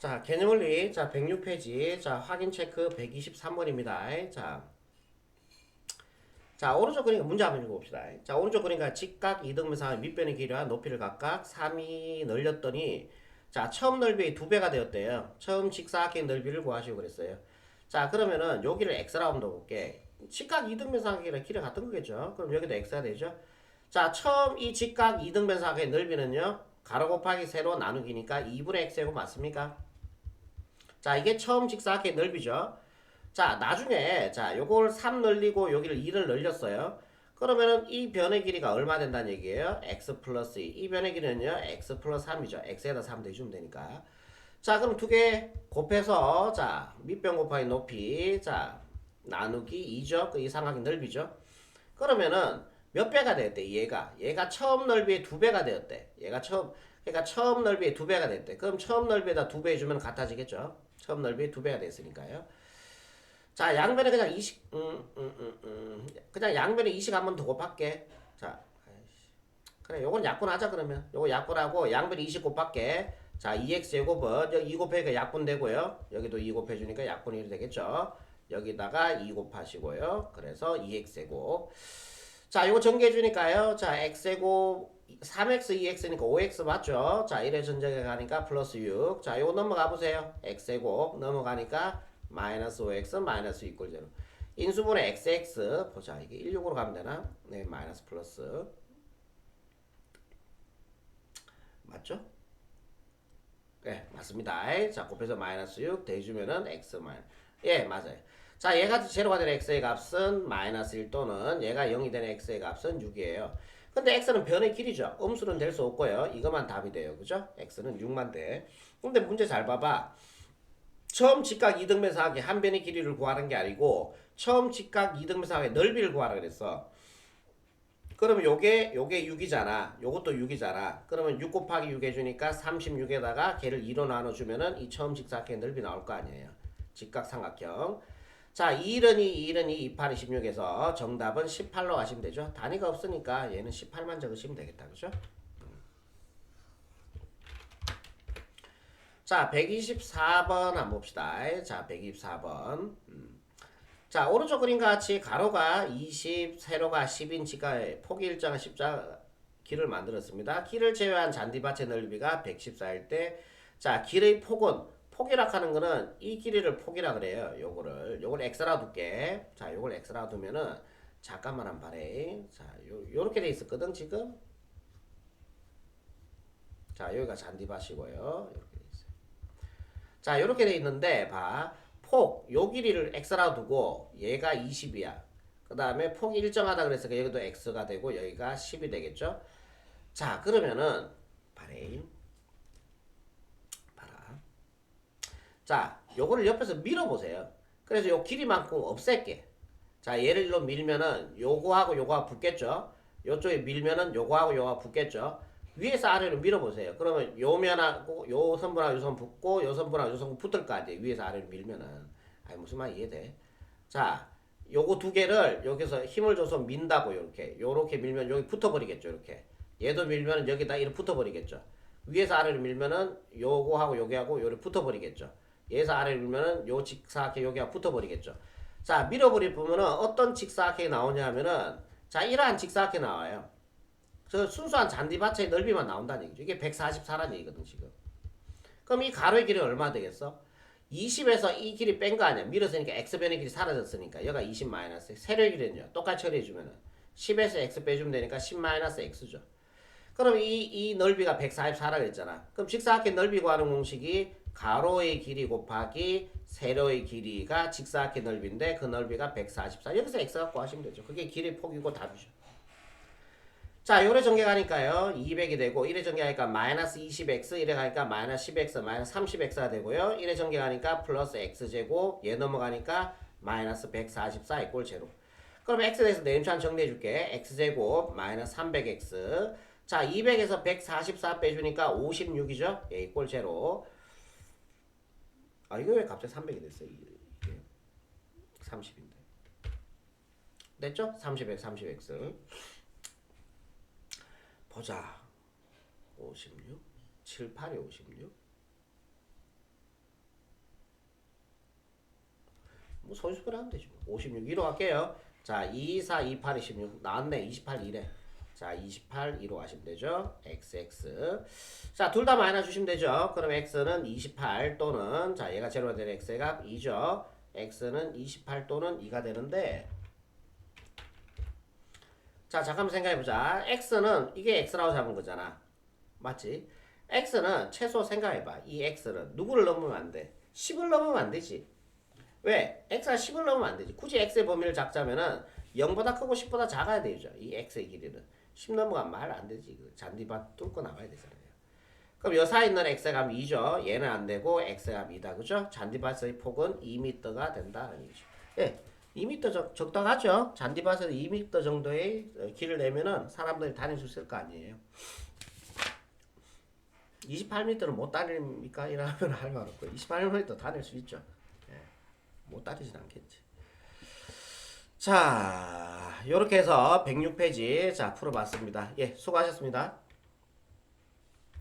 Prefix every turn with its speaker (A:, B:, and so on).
A: 자, 개념원리. 자, 106페이지. 자, 확인 체크 123번입니다. 자. 자, 오른쪽 그림과 문제 한번 읽어봅시다. 자, 오른쪽 그림과 직각 이등변상의 밑변의 길이와 높이를 각각 3이 늘렸더니 자, 처음 넓이의 두 배가 되었대요. 처음 직사각형 넓이를 구하시고 그랬어요. 자, 그러면은 여기를 x라고 한번 볼게. 직각 이등변상의 길이랑 길이 같은 거겠죠. 그럼 여기도 x가 되죠. 자, 처음 이 직각 이등변상의 넓이는요. 가로 곱하기 세로 나누기니까 2분의 x고 맞습니까? 자, 이게 처음 직사각의 넓이죠. 자, 나중에 자, 요걸 3 늘리고 여기를 2를 늘렸어요. 그러면은 이 변의 길이가 얼마 된다는 얘기예요? x 플러스 2. 이 변의 길이는요. x 플러스 3이죠. x에다 3 대주면 되니까. 자, 그럼 두 개 곱해서 자, 밑변 곱하기 높이 자, 나누기 2죠. 그이 삼각의 넓이죠. 그러면은 몇 배가 되었대? 얘가. 얘가 처음 넓이의 두 배가 되었대. 얘가 처음 그러니까 처음 넓이의 두 배가 됐대. 그럼 처음 넓이에다 두 배 해주면 같아지겠죠? 처음 넓이의 두 배가 됐으니까요. 자, 양변에 그냥 20, 음, 음, 음, 음. 그냥 양변에 20한번 더 곱할게. 자. 그래, 요건 약분하자, 그러면. 요거 약분하고 양변에 20 곱할게. 자, 2x 제곱은, 여기 2 곱하니까 약분 되고요. 여기도 2 곱해주니까 약분이 되겠죠. 여기다가 2 곱하시고요. 그래서 2x 제곱. 자, 이거 정리해주니까요. 자, x제곱 3x, 2x니까 5x 맞죠? 자, 1의 전제가 가니까 플러스 6. 자, 이거 넘어가 보세요. x제곱 넘어가니까 마이너스 5x 마이너스 2꼴 제로. 인수분해 xx 보자. 이게 16으로 가면 되나? 네, 마이너스 플러스. 맞죠? 네, 맞습니다. 자, 곱해서 마이너스 6 대주면은 x 마이너스. 예, 맞아요. 자, 얘가 제로가 되는 x의 값은 마이너스 1 또는 얘가 0이 되는 x의 값은 6이에요. 근데 x는 변의 길이죠. 음수는 될 수 없고요. 이것만 답이 돼요. 그죠? x는 6만 돼. 근데 문제 잘 봐봐. 처음 직각 이등변 사각의 한 변의 길이를 구하는 게 아니고 처음 직각 이등변 사각의 넓이를 구하라 그랬어. 그러면 요게 요게 6이잖아. 요것도 6이잖아. 그러면 6 곱하기 6 해주니까 36에다가 걔를 2로 나눠주면은 이 처음 직사각의 넓이 나올 거 아니에요. 직각 삼각형. 자, 2일은 2, 2일은 2, 28이 16에서 정답은 18로 가시면 되죠. 단위가 없으니까 얘는 18만 적으시면 되겠다. 그죠? 자, 124번 한번 봅시다. 자, 124번. 음. 자, 오른쪽 그림과 같이 가로가 20, 세로가 10인치가 폭이 일정한 십자 길을 만들었습니다. 길을 제외한 잔디밭의 넓이가 114일 때, 자, 길의 폭은 폭이라 하는 거는 이 길이를 폭이라 그래요. 요거를 요걸 x라 둘게. 자, 요걸 x라 두면은 잠깐만 한 발에. 자, 요 요렇게 돼 있었거든, 지금. 자, 여기가 잔디밭이고요. 요렇게 돼 있어요. 자, 요렇게 돼 있는데 봐. 폭, 요 길이를 x라 두고 얘가 20이야. 그 다음에 폭이 일정하다 그랬으니까 여기도 x가 되고 여기가 10이 되겠죠? 자, 그러면은 바레임 자, 요거를 옆에서 밀어보세요. 그래서 요 길이만큼 없앨게. 자, 얘를 일로 밀면은 요거하고 요거가 붙겠죠? 요쪽에 밀면은 요거하고 요거가 붙겠죠? 위에서 아래로 밀어보세요. 그러면 요 면하고 요 선분하고 요 선 붙고 요 선분하고 요 선 붙을 거 아니에요. 위에서 아래로 밀면은. 아니, 무슨 말 이해돼? 자, 요거 두 개를 여기서 힘을 줘서 민다고 요렇게. 요렇게 밀면 여기 붙어버리겠죠. 이렇게. 얘도 밀면은 여기다 이렇게 붙어버리겠죠. 위에서 아래로 밀면은 요거하고 요게하고 요렇게 붙어버리겠죠. 얘에서 아래로 밀면은 요 직사각형 여기가 붙어버리겠죠. 자, 밀어버릴 보면은 어떤 직사각형이 나오냐 하면은 자, 이러한 직사각형이 나와요. 저 순수한 잔디밭의 넓이만 나온다는 얘기죠. 이게 144라는 얘기거든, 지금. 그럼 이 가로의 길이 얼마 되겠어? 20에서 이 길이 뺀 거 아니야. 밀었으니까 x변의 길이 사라졌으니까. 여기가 20 마이너스. 세로의 길은요. 똑같이 처리해주면은 10에서 x 빼주면 되니까 10 마이너스 x죠. 그럼 이, 이 넓이가 144라고 했잖아. 그럼 직사각형 넓이 구하는 공식이 가로의 길이 곱하기 세로의 길이가 직사각형 넓이인데 그 넓이가 144. 여기서 x 갖고 하시면 되죠. 그게 길의 폭이고 답이죠. 자, 요래 전개가니까요. 200이 되고 1에 전개하니까 마이너스 20x, 1에 가니까 마이너스 10x, 마이너스 30x가 되고요. 1에 전개하니까 플러스 x제곱, 얘 넘어가니까 마이너스 144 이꼴 제로. 그럼 x에 대해서 내림차한 정리해 줄게. x제곱 마이너스 300x. 자, 200에서 144 빼주니까 56이죠? 예, 이꼴 제로. 아 이거 왜 갑자기 300이 됐어 이게 30인데 됐죠? 30x 30x 보자 56 7 8에 56 뭐, 손수를 하면 되지. 뭐. 56, 1로 할게요. 자, 2, 4, 2, 8, 26. 나왔네. 28, 2래. 자, 28 2로 가시면 되죠. XX. 자, 둘 다 마이너스 주시면 되죠. 그럼 X는 28 또는 자, 얘가 제로가 되는 X의 값 2죠. X는 28 또는 2가 되는데 자, 잠깐만 생각해 보자. X는 이게 X라고 잡은 거잖아. 맞지? X는 최소 생각해 봐. 이 X는 누구를 넘으면 안 돼? 10을 넘으면 안 되지. 왜? X가 10을 넘으면 안 되지. 굳이 X의 범위를 작자면은 0보다 크고 10보다 작아야 되죠. 이 X의 길이는. 10 넘어가면 말안 되지. 그 잔디밭 뚫고 나와야 되잖아요. 그럼 요 사이 있는 X의 값이 2죠. 얘는 안 되고 값이 2다. 그죠? 잔디밭의 폭은 2m가 된다는 얘기죠. 예. 2m 적, 적당하죠. 잔디밭에서 2m 정도의 어, 길을 내면은 사람들이 다닐 수 있을 거 아니에요. 28m는 못 다닙니까? 이러면 할 말 없고 28m 다닐 수 있죠. 예. 못 다니진 않겠지. 자, 이렇게 해서 106페이지 자 풀어봤습니다. 예, 수고하셨습니다.